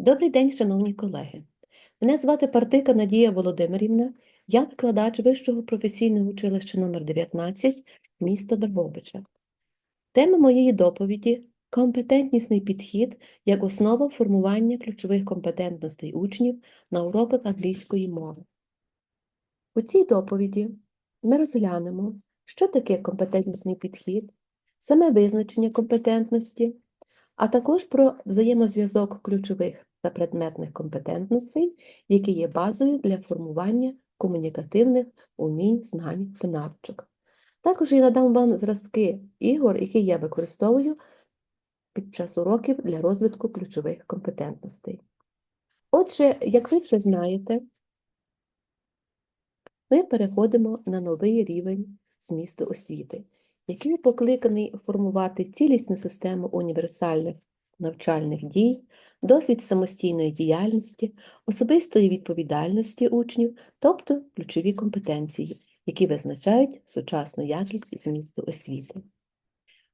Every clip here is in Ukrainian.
Добрий день, шановні колеги. Мене звати Партика Надія Володимирівна, я викладач Вищого професійного училища номер 19 місто Дрогобича. Тема моєї доповіді компетентнісний підхід як основа формування ключових компетентностей учнів на уроках англійської мови. У цій доповіді ми розглянемо, що таке компетентнісний підхід, саме визначення компетентності, а також про взаємозв'язок ключових та предметних компетентностей, які є базою для формування комунікативних умінь, знань та навичок. Також я надам вам зразки ігор, які я використовую під час уроків для розвитку ключових компетентностей. Отже, як ви вже знаєте, ми переходимо на новий рівень змісту освіти, який покликаний формувати цілісну систему універсальних навчальних дій, досвід самостійної діяльності, особистої відповідальності учнів, тобто ключові компетенції, які визначають сучасну якість змісту освіти.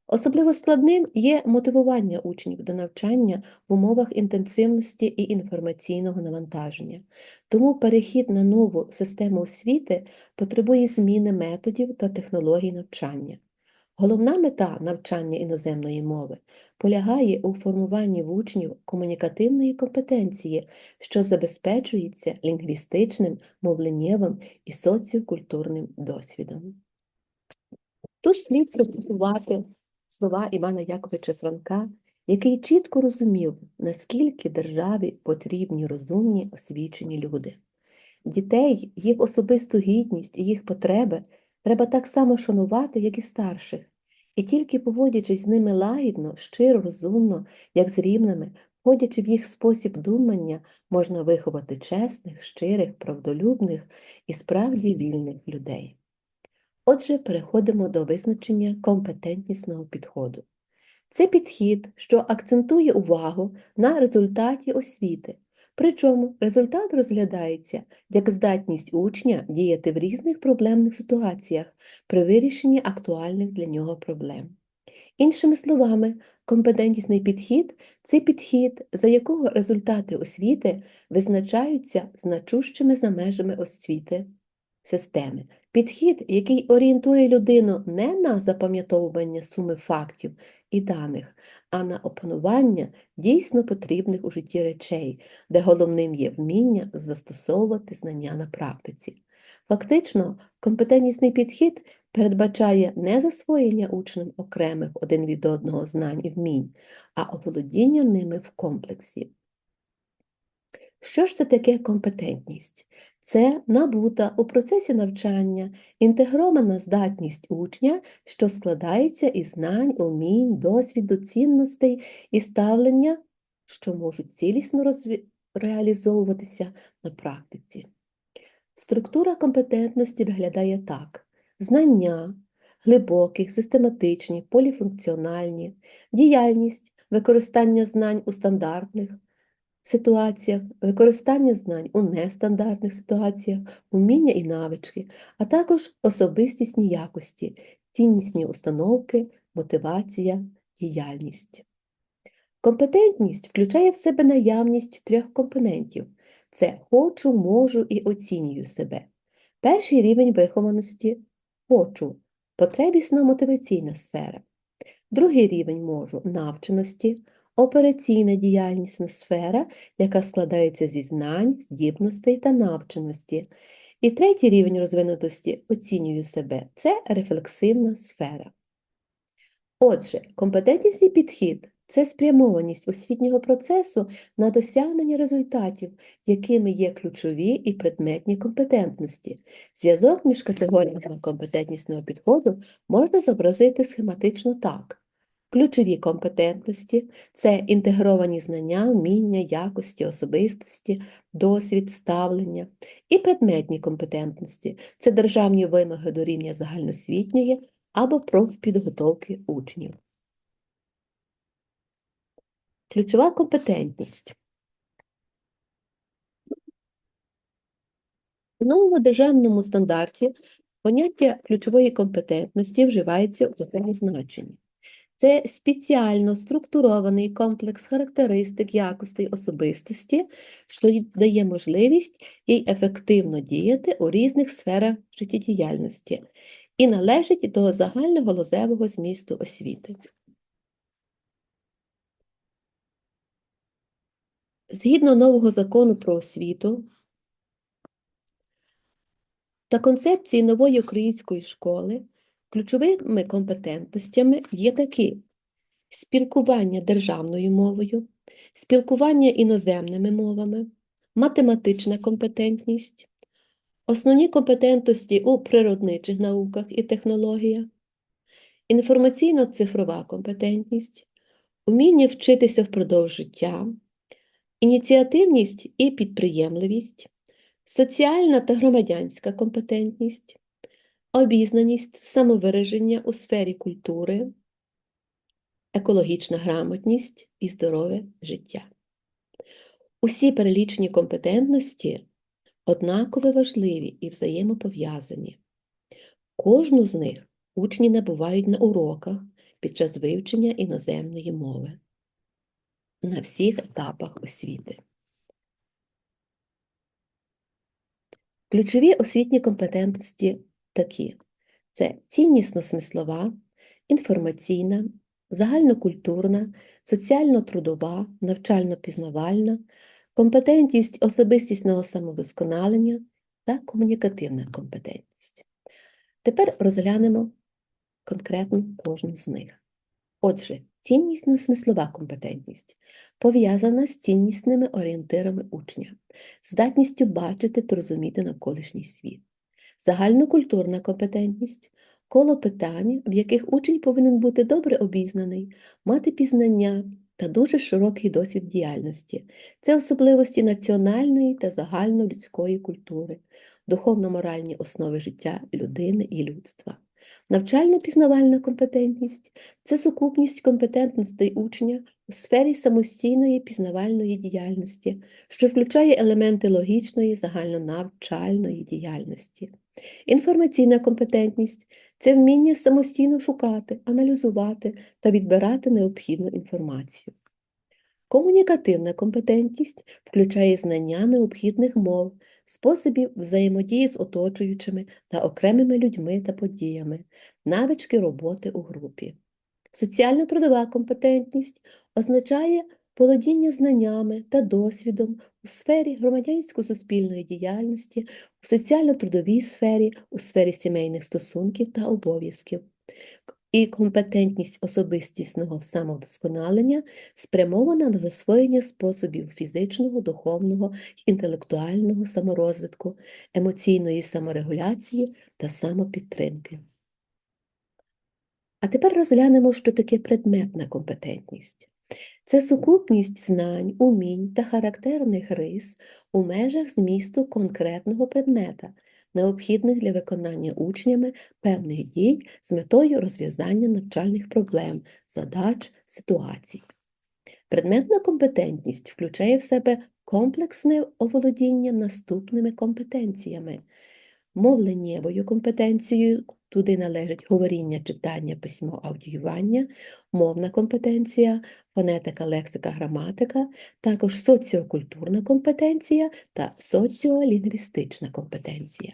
Особливо складним є мотивування учнів до навчання в умовах інтенсивності і інформаційного навантаження. Тому перехід на нову систему освіти потребує зміни методів та технологій навчання. Головна мета навчання іноземної мови полягає у формуванні в учнів комунікативної компетенції, що забезпечується лінгвістичним, мовленнєвим і соціокультурним досвідом. Тут слід процитувати слова Івана Яковича Франка, який чітко розумів, наскільки державі потрібні розумні освічені люди. Дітей, їх особисту гідність і їх потреби треба так само шанувати, як і старших, і тільки поводячись з ними лагідно, щиро, розумно, як з рівними, входячи в їх спосіб думання, можна виховати чесних, щирих, правдолюбних і справді вільних людей. Отже, переходимо до визначення компетентнісного підходу. Це підхід, що акцентує увагу на результаті освіти, причому результат розглядається як здатність учня діяти в різних проблемних ситуаціях при вирішенні актуальних для нього проблем. Іншими словами, компетентнісний підхід це підхід, за якого результати освіти визначаються значущими за межами освіти системи. Підхід, який орієнтує людину не на запам'ятовування суми фактів і даних, а на опанування дійсно потрібних у житті речей, де головним є вміння застосовувати знання на практиці. Фактично, компетентнісний підхід передбачає не засвоєння учнем окремих один від одного знань і вмінь, а оволодіння ними в комплексі. Що ж це таке компетентність? Це набута у процесі навчання інтегрована здатність учня, що складається із знань, умінь, досвіду, цінностей і ставлення, що можуть цілісно розві... реалізовуватися на практиці. Структура компетентності виглядає так: знання, глибокі, систематичні, поліфункціональні, діяльність, використання знань у стандартних ситуаціях, використання знань у нестандартних ситуаціях, уміння і навички, а також особистісні якості, ціннісні установки, мотивація, діяльність. Компетентність включає в себе наявність трьох компонентів це хочу, можу і оцінюю себе. Перший рівень вихованості хочу, потребісно-мотиваційна сфера. Другий рівень можу навченості, операційна діяльнісна сфера, яка складається зі знань, здібностей та навченості. І третій рівень розвинутості оцінюю себе це рефлексивна сфера. Отже, компетентнісний підхід це спрямованість освітнього процесу на досягнення результатів, якими є ключові і предметні компетентності. Зв'язок між категоріями компетентнісного підходу можна зобразити схематично так. Ключові компетентності це інтегровані знання, вміння, якості, особистості, досвід, ставлення і предметні компетентності це державні вимоги до рівня загальноосвітньої або профпідготовки учнів. Ключова компетентність. У новому державному стандарті поняття ключової компетентності вживається у такому значенні. Це спеціально структурований комплекс характеристик якостей особистості, що дає можливість їй ефективно діяти у різних сферах життєдіяльності і належить до загального лозевого змісту освіти. Згідно нового закону про освіту та концепції нової української школи, ключовими компетентностями є такі: спілкування державною мовою, спілкування іноземними мовами, математична компетентність, основні компетентності у природничих науках і технологіях, інформаційно-цифрова компетентність, уміння вчитися впродовж життя, ініціативність і підприємливість, соціальна та громадянська компетентність, обізнаність, самовираження у сфері культури, екологічна грамотність і здорове життя. Усі перелічені компетентності однаково важливі і взаємопов'язані. Кожну з них учні набувають на уроках під час вивчення іноземної мови на всіх етапах освіти. Ключові освітні компетентності такі: це ціннісно-смислова, інформаційна, загальнокультурна, соціально-трудова, навчально-пізнавальна, компетентність особистісного самовдосконалення та комунікативна компетентність. Тепер розглянемо конкретно кожну з них. Отже, ціннісно-смислова компетентність пов'язана з ціннісними орієнтирами учня, здатністю бачити та розуміти навколишній світ, загальнокультурна компетентність коло питань, в яких учень повинен бути добре обізнаний, мати пізнання та дуже широкий досвід діяльності, це особливості національної та загальнолюдської культури, духовно-моральні основи життя людини і людства. Навчально-пізнавальна компетентність це сукупність компетентностей учня у сфері самостійної пізнавальної діяльності, що включає елементи логічної загальнонавчальної діяльності. Інформаційна компетентність це вміння самостійно шукати, аналізувати та відбирати необхідну інформацію. Комунікативна компетентність включає знання необхідних мов, способів взаємодії з оточуючими та окремими людьми та подіями, навички роботи у групі. Соціально-трудова компетентність означає володіння знаннями та досвідом у сфері громадянсько-суспільної діяльності, у соціально-трудовій сфері, у сфері сімейних стосунків та обов'язків. І компетентність особистісного самовдосконалення спрямована на засвоєння способів фізичного, духовного, інтелектуального саморозвитку, емоційної саморегуляції та самопідтримки. А тепер розглянемо, що таке предметна компетентність. Це сукупність знань, умінь та характерних рис у межах змісту конкретного предмета, необхідних для виконання учнями певних дій з метою розв'язання навчальних проблем, задач, ситуацій. Предметна компетентність включає в себе комплексне оволодіння наступними компетенціями, мовленнєвою компетенцією, туди належить говоріння, читання, письмо, аудіювання, мовна компетенція, фонетика, лексика, граматика, також соціокультурна компетенція та соціолінгвістична компетенція.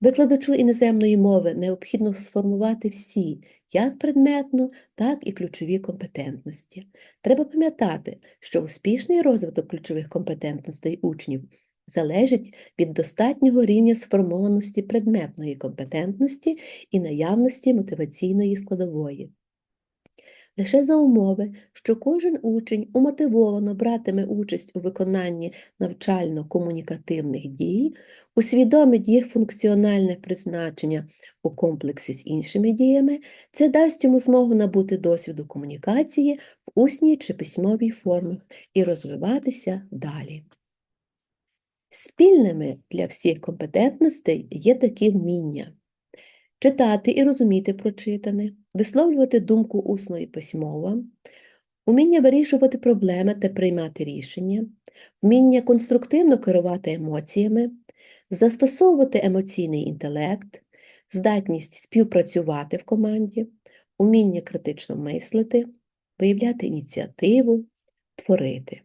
Викладачу іноземної мови необхідно сформувати всі, як предметну, так і ключові компетентності. Треба пам'ятати, що успішний розвиток ключових компетентностей учнів залежить від достатнього рівня сформованості предметної компетентності і наявності мотиваційної складової. Лише за умови, що кожен учень умотивовано братиме участь у виконанні навчально-комунікативних дій, усвідомить їх функціональне призначення у комплексі з іншими діями, це дасть йому змогу набути досвіду комунікації в усній чи письмовій формах і розвиватися далі. Спільними для всіх компетентностей є такі вміння читати і розуміти прочитане, висловлювати думку усно і письмово, вміння вирішувати проблеми та приймати рішення, вміння конструктивно керувати емоціями, застосовувати емоційний інтелект, здатність співпрацювати в команді, уміння критично мислити, виявляти ініціативу, творити.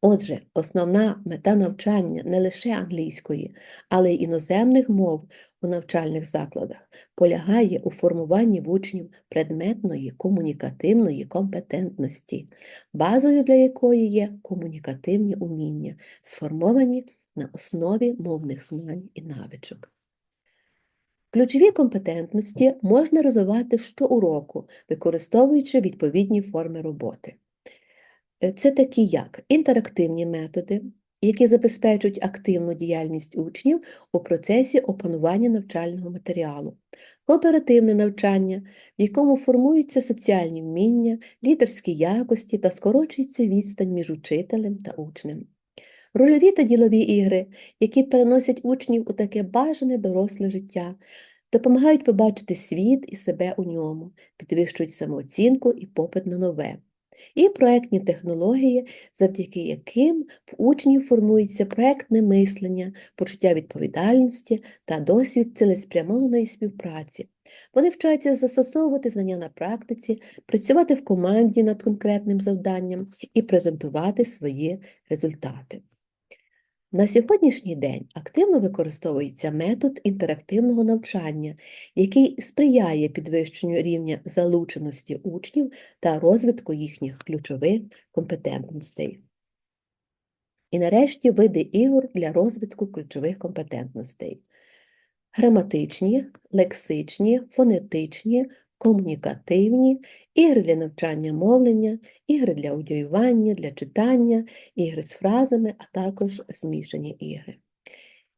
Отже, основна мета навчання не лише англійської, але й іноземних мов у навчальних закладах полягає у формуванні в учнів предметної комунікативної компетентності, базою для якої є комунікативні уміння, сформовані на основі мовних знань і навичок. Ключові компетентності можна розвивати щоуроку, використовуючи відповідні форми роботи. Е, Це такі як інтерактивні методи, які забезпечують активну діяльність учнів у процесі опанування навчального матеріалу, кооперативне навчання, в якому формуються соціальні вміння, лідерські якості та скорочується відстань між учителем та учнем. Рольові та ділові ігри, які переносять учнів у таке бажане доросле життя, допомагають побачити світ і себе у ньому, підвищують самооцінку і попит на нове. І проектні технології, завдяки яким в учнів формується проектне мислення, почуття відповідальності та досвід цілеспрямованої співпраці. Вони вчаться застосовувати знання на практиці, працювати в команді над конкретним завданням і презентувати свої результати. На сьогоднішній день активно використовується метод інтерактивного навчання, який сприяє підвищенню рівня залученості учнів та розвитку їхніх ключових компетентностей. І нарешті види ігор для розвитку ключових компетентностей. Граматичні, лексичні, фонетичні, комунікативні, ігри для навчання мовлення, ігри для аудіювання, для читання, ігри з фразами, а також змішані ігри.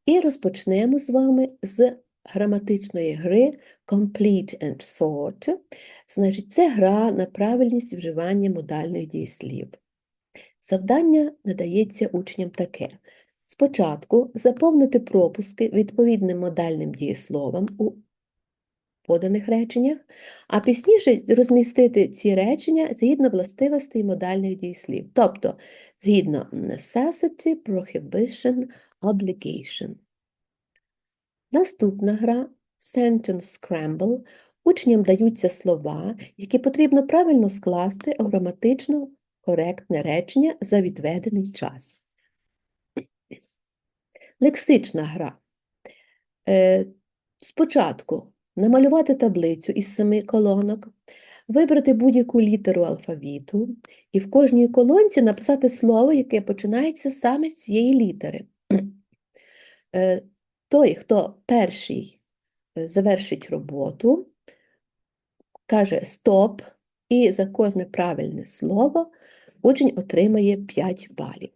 І розпочнемо з вами з граматичної гри Complete and Sort. Значить, це гра на правильність вживання модальних дієслів. Завдання надається учням таке. Спочатку заповнити пропуски відповідним модальним дієсловам у поданих реченнях, а пізніше розмістити ці речення згідно властивостей модальних дієслів, тобто згідно necessity, prohibition, obligation. Наступна гра Sentence Scramble. Учням даються слова, які потрібно правильно скласти у граматично коректне речення за відведений час. Лексична гра. Е, Спочатку намалювати таблицю із семи колонок, вибрати будь-яку літеру алфавіту і в кожній колонці написати слово, яке починається саме з цієї літери. Е, Той, хто перший е, завершить роботу, каже стоп, і за кожне правильне слово учень отримає 5 балів.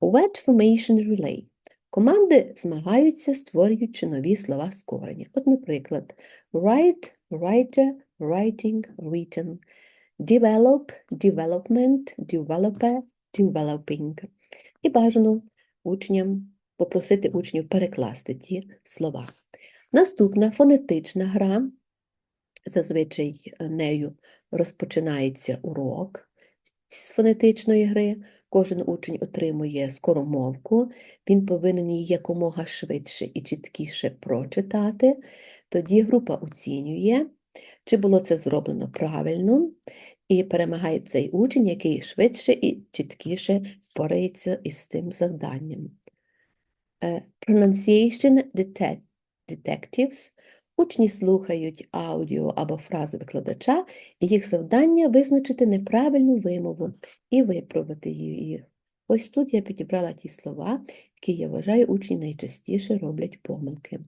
Word Formation Relay. Команди змагаються, створюючи нові слова з кореня. От, наприклад, write, writer, writing, written, develop, development, developer, developing. І бажано учням попросити учнів перекласти ті слова. Наступна фонетична гра. Зазвичай нею розпочинається урок з фонетичної гри. Кожен учень отримує скоромовку, він повинен її якомога швидше і чіткіше прочитати. Тоді група оцінює, чи було це зроблено правильно, і перемагає цей учень, який швидше і чіткіше впорається із цим завданням. Е, Pronunciation Detectives Учні слухають аудіо або фрази викладача, і їх завдання визначити неправильну вимову і виправити її. Ось тут я підібрала ті слова, які я вважаю, учні найчастіше роблять помилки.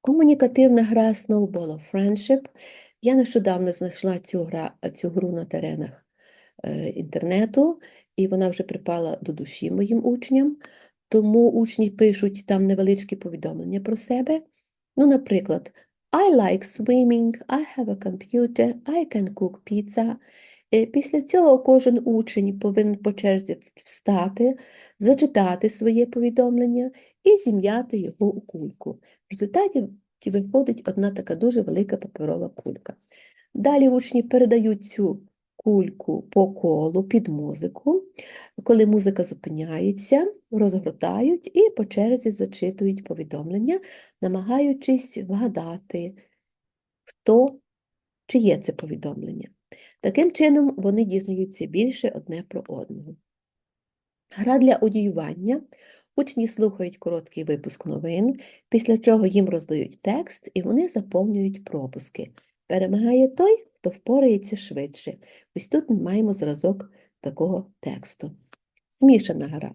Комунікативна гра Snowball of Friendship. Я нещодавно знайшла цю, гра, цю гру на теренах е, інтернету, і вона вже припала до душі моїм учням, тому учні пишуть там невеличкі повідомлення про себе. Ну, наприклад, I like swimming, I have a computer, I can cook pizza. Е, Після цього кожен учень повинен по черзі встати, зачитати своє повідомлення і зім'яти його у кульку. В результаті виходить одна така дуже велика паперова кулька. Далі учні передають цю кульку по колу під музику. Коли музика зупиняється, розгортають і по черзі зачитують повідомлення, намагаючись вгадати, хто чиє це повідомлення. Таким чином, вони дізнаються більше одне про одного. Гра для одіювання. Учні слухають короткий випуск новин, після чого їм роздають текст і вони заповнюють пропуски. Перемагає той, хто впорається швидше. Ось тут ми маємо зразок такого тексту. Змішана гра.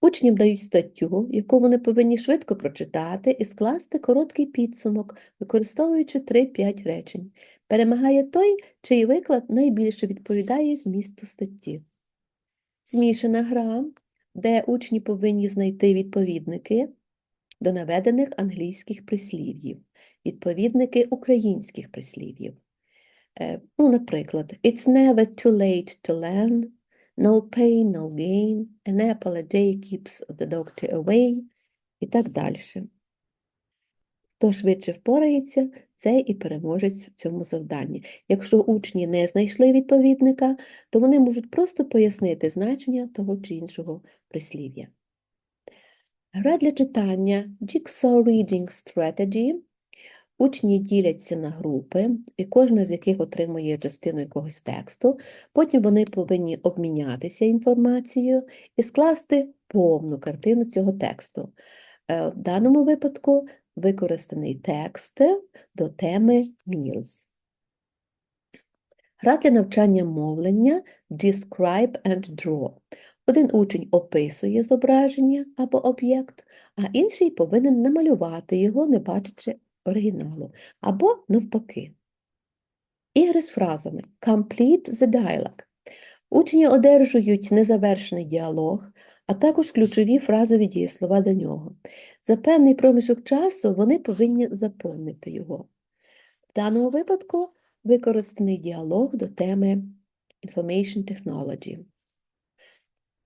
Учням дають статтю, яку вони повинні швидко прочитати і скласти короткий підсумок, використовуючи 3-5 речень. Перемагає той, чий виклад найбільше відповідає змісту статті. Змішана гра, де учні повинні знайти відповідники до наведених англійських прислів'їв, відповідники українських прислів'їв. Е, Ну, наприклад, It's never too late to learn, no pain, no gain, an apple a day keeps the doctor away і так далі. Хто швидше впорається, цей і переможець в цьому завданні. Якщо учні не знайшли відповідника, то вони можуть просто пояснити значення того чи іншого прислів'я. Гра для читання Jigsaw Reading Strategy. Учні діляться на групи, і кожна з яких отримує частину якогось тексту. Потім вони повинні обмінятися інформацією і скласти повну картину цього тексту. Е, В даному випадку використаний текст до теми Meals. Гра для навчання мовлення Describe and Draw. Один учень описує зображення або об'єкт, а інший повинен намалювати його, не бачачи оригіналу, або навпаки. Ігри з фразами Complete the dialogue. Учні одержують незавершений діалог, а також ключові фразові дієслова до нього. За певний проміжок часу вони повинні заповнити його. В даному випадку використаний діалог до теми Information Technology.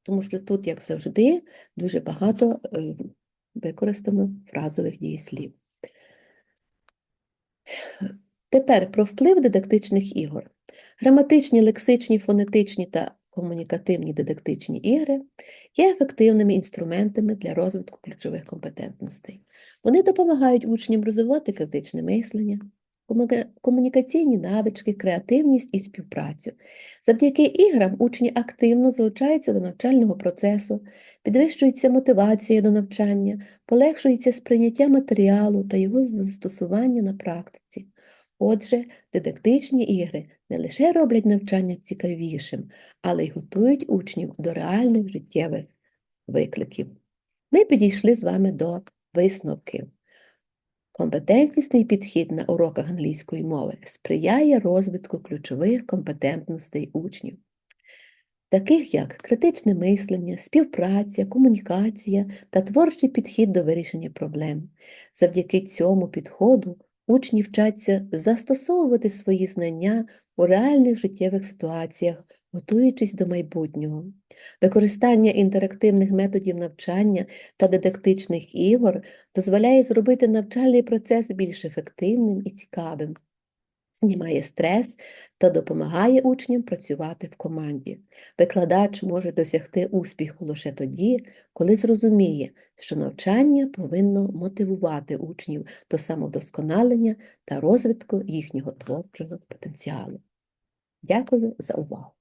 Тому що тут, як завжди, дуже багато е, використано фразових дієслів. Тепер про вплив дидактичних ігор. Граматичні, лексичні, фонетичні та комунікативні дидактичні ігри є ефективними інструментами для розвитку ключових компетентностей. Вони допомагають учням розвивати критичне мислення, комунікаційні навички, креативність і співпрацю. Завдяки іграм учні активно залучаються до навчального процесу, підвищується мотивація до навчання, полегшується сприйняття матеріалу та його застосування на практиці. Отже, дидактичні ігри не лише роблять навчання цікавішим, але й готують учнів до реальних життєвих викликів. Ми підійшли з вами до висновків. Компетентнісний підхід на уроках англійської мови сприяє розвитку ключових компетентностей учнів, таких як критичне мислення, співпраця, комунікація та творчий підхід до вирішення проблем. Завдяки цьому підходу учні вчаться застосовувати свої знання у реальних життєвих ситуаціях, готуючись до майбутнього. Використання інтерактивних методів навчання та дидактичних ігор дозволяє зробити навчальний процес більш ефективним і цікавим, знімає стрес та допомагає учням працювати в команді. Викладач може досягти успіху лише тоді, коли зрозуміє, що навчання повинно мотивувати учнів до самовдосконалення та розвитку їхнього творчого потенціалу. Дякую за увагу!